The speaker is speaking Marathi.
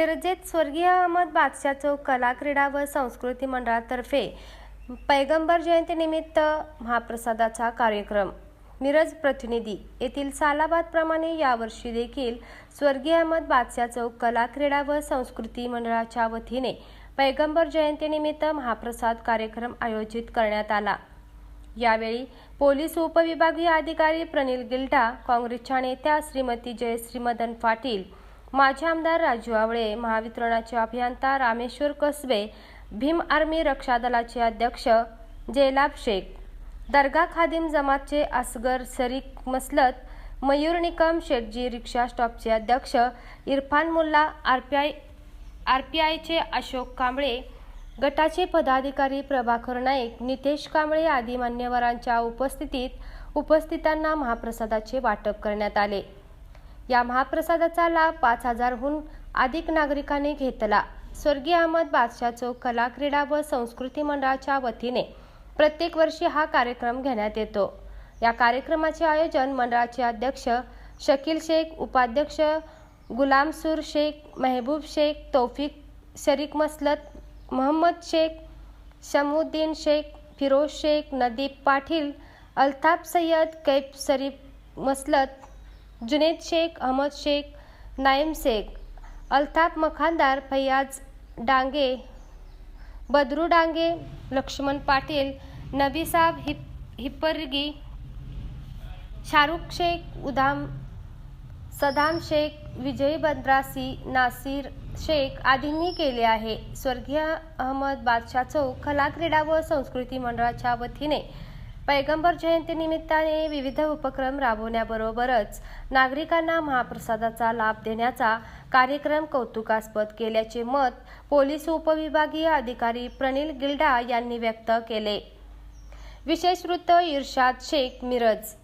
मिरजेत स्वर्गीय अहमद बादशाह चौक कला क्रीडा व संस्कृती मंडळातर्फे पैगंबर जयंतीनिमित्त महाप्रसादाचा कार्यक्रम. मिरज प्रतिनिधी येथील सालाबादप्रमाणे यावर्षी देखील स्वर्गीय अहमद बादशाह चौक कला क्रीडा व संस्कृती मंडळाच्या वतीने पैगंबर जयंतीनिमित्त महाप्रसाद कार्यक्रम आयोजित करण्यात आला. यावेळी पोलीस उपविभागीय अधिकारी प्रनिल गिल्टा काँग्रेसच्या नेत्या श्रीमती जयश्री मदन पाटील माजी आमदार राजू आवळे महावितरणाचे अभियंता रामेश्वर कसबे भीम आर्मी रक्षा दलाचे अध्यक्ष जैलाब शेख दर्गा खादिम जमातचे असगर सरीक मसलत मयूर निकम शेटजी रिक्षा स्टॉपचे अध्यक्ष Irfan Mulla R P I R P आयचे अशोक कांबळे गटाचे पदाधिकारी प्रभाकर नाईक नितेश कांबळे आदी मान्यवरांच्या उपस्थितीत उपस्थितांना महाप्रसादाचे वाटप करण्यात आले. या महाप्रसादाचा लाभ पाच हजारहून अधिक नागरिकांनी घेतला. स्वर्गीय अहमद बादशाह चौक कला क्रीडा व संस्कृती मंडळाच्या वतीने प्रत्येक वर्षी हा कार्यक्रम घेण्यात येतो. या कार्यक्रमाचे आयोजन मंडळाचे अध्यक्ष शकील शेख उपाध्यक्ष गुलामसूर शेख मेहबूब शेख तौफिक शरीक मसलत मोहम्मद शेख शमुद्दीन शेख फिरोज शेख नदीप पाटील अल्ताफ सय्यद कैफ शरीफ मसलत जुनेद शेख अहमद शेख नाईम शेख अल्ताफ मखानदार फैयाज डांगे बदरू डांगे लक्ष्मण पाटील नबीसाब हिप हिप्परगी शाहरुख शेख उदाम सदाम शेख विजय बद्रासी नासिर शेख आदींनी केले आहे. स्वर्गीय अहमद बादशाह चौक कला क्रीडा व संस्कृती मंडळाच्या वतीने पैगंबर जयंतीनिमित्ताने विविध उपक्रम राबवण्याबरोबरच नागरिकांना महाप्रसादाचा लाभ देण्याचा कार्यक्रम कौतुकास्पद केल्याचे मत पोलीस उपविभागीय अधिकारी प्रनिल गिल्डा यांनी व्यक्त केले. विशेष वृत्त इर्शाद शेख मिरज